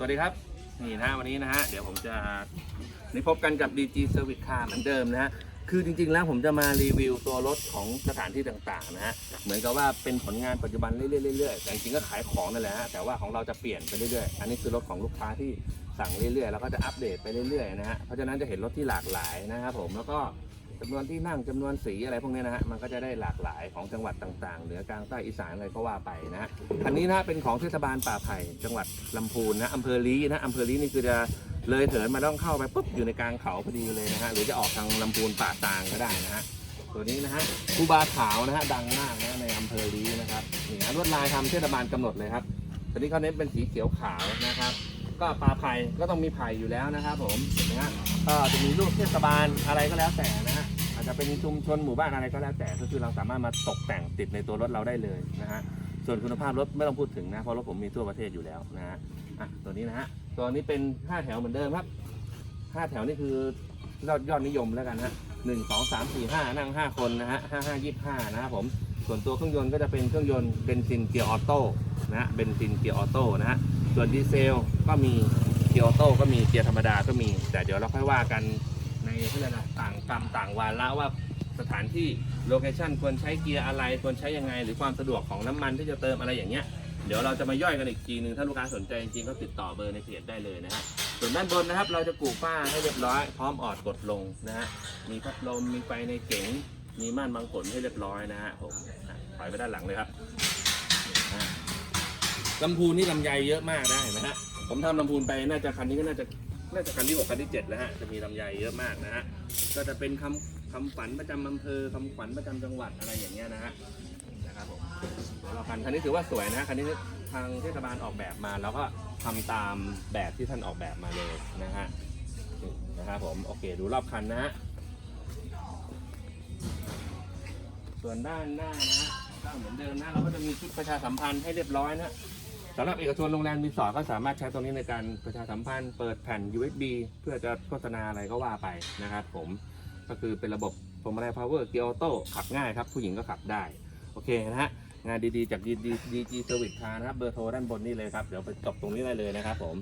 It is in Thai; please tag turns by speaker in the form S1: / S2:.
S1: สวัสดีครับ นี่นะวันนี้นะฮะ เดี๋ยวผมจะนี่พบกันกับ DG Service Car เหมือนเดิมนะฮะ คือจริงๆแล้วผมจะมารีวิวตัวรถของสถานที่ต่างๆนะฮะ เหมือนกับว่าเป็นผลงานปัจจุบันเรื่อยๆเรื่อยๆแต่จริงๆก็ขายของนั่นแหละฮะ แต่ว่าของเราจะเปลี่ยนไปเรื่อยๆ อันนี้คือรถของลูกค้าที่สั่งเรื่อยๆ แล้วก็จะอัปเดตไปเรื่อยๆนะฮะ เพราะฉะนั้นจะเห็นรถที่หลากหลายนะครับผม แล้วก็ จำนวนที่นั่งจำนวนสีอะไรพวกนี้นะฮะมันก็จะได้หลากหลายของจังหวัดต่างๆ เหนือกลางใต้อีสานอะไรก็ว่าไปนะฮะคันนี้นะเป็นของเทศบาลป่าไผ่จังหวัดลำพูนนะอำเภอลีนะอำเภอลีนี่คือจะเลยเถินมาต้องเข้าไปปุ๊บอยู่ในกลางเขาพอดีเลยนะฮะหรือจะออกทางลำพูนป่าตางก็ได้นะฮะตัวนี้นะฮะคูบาขาวนะฮะดังมากนะในอำเภอลีนะครับนี่นะลวดลายทำเทศบาลกำหนดเลยครับตัวนี้เขาเน้นเป็นสีเขียวขาวนะครับ ก็ป่าไผ่ก็ต้องมีไผ่อยู่แล้วนะครับ ผมเห็นไหมฮะก็จะมีรูปเทศบาลอะไรก็แล้วแต่นะฮะอาจจะเป็นชุมชนหมู่บ้านอะไรก็แล้วแต่ก็คือเราสามารถมาตกแต่งติดในตัวรถเราได้เลยนะฮะส่วนคุณภาพรถไม่ต้องพูดถึงนะเพราะรถผมมีทั่วประเทศอยู่แล้วนะฮะอะตัวนี้นะฮะตัวนี้เป็น5แถวเหมือนเดิมครับ5แถวนี่คือยอดยอดนิยมแล้วกันฮะหนึ่งสองสามสี่ห้านั่ง5คนนะฮะห้าห้ายี่ห้านะครับผมส่วนตัวเครื่องยนต์ก็จะเป็นเครื่องยนต์เบนซินเกียร์ออโต้นะฮะเบนซินเกียร์ออโต้นะฮะส่วนดีเซลก็มีเกียร์ออโต้ก็มีเกียร์ธรรมดาก็มี แต่เดี๋ยวเราค่อยว่ากันในเพื่อนะต่างกรรมต่างวาระว่าสถานที่โลเคชันควรใช้เกียร์อะไรควรใช้ยังไง หรือความสะดวกของน้ำมันที่จะเติมอะไรอย่างเงี้ยเดี๋ยวเราจะมาย่อยกันอีกทีนึงถ้าลูกค้าสนใจจริงๆก็ติดต่อเบอร์ในเพจได้เลยนะฮะส่วนด้านบนนะครับ เราจะปูฝ้าให้เรียบร้อย พร้อมออดกดลงนะฮะมีพัดลมมีไฟในเก๋งมีม่านบังฝนให้เรียบร้อยนะฮะผมอะถอยไปด้านหลังเลยครับ ลำพูนนี่ลำไยเยอะมากได้นะฮะ ผมทำลำพูนไปน่าจะคันนี้ก็น่าจะน่าจะคันที่หกคันที่เจ็ดแล้วฮะ จะมีลำไยเยอะมากนะฮะ ก็จะเป็นคำคำฝันประจำอำเภอคำขวัญประจำจังหวัดอะไรอย่างเงี้ยนะฮะ นะครับผมเราคันคันนี้ถือว่าสวยนะคันนี้ทางเทศบาลออกแบบมา แล้วก็ทำตามแบบที่ท่านออกแบบมาเลยนะฮะนะครับผมโอเคดูรอบคันนะฮะส่วนด้านหน้านะฮะก็เหมือนเดิมนะเราก็จะมีชุดประชาสัมพันธ์ให้เรียบร้อยนะ สำหรับเอกชนโรงแรมรีสอร์ทก็สามารถใช้ตรงนี้ในการประชาสัมพันธ์เปิดแผ่น USB เพื่อจะโฆษณาอะไรก็ว่าไปนะครับผมก็คือเป็นระบบพวงมาลัย power เกียร์ออโต้ขับง่ายครับ ผู้หญิงก็ขับได้ โอเคนะฮะ งานดีๆ จาก DG Service Car นะครับ เบอร์โทรด้านบนนี่เลยครับ เดี๋ยวไปจบตรงนี้ได้เลยนะครับผม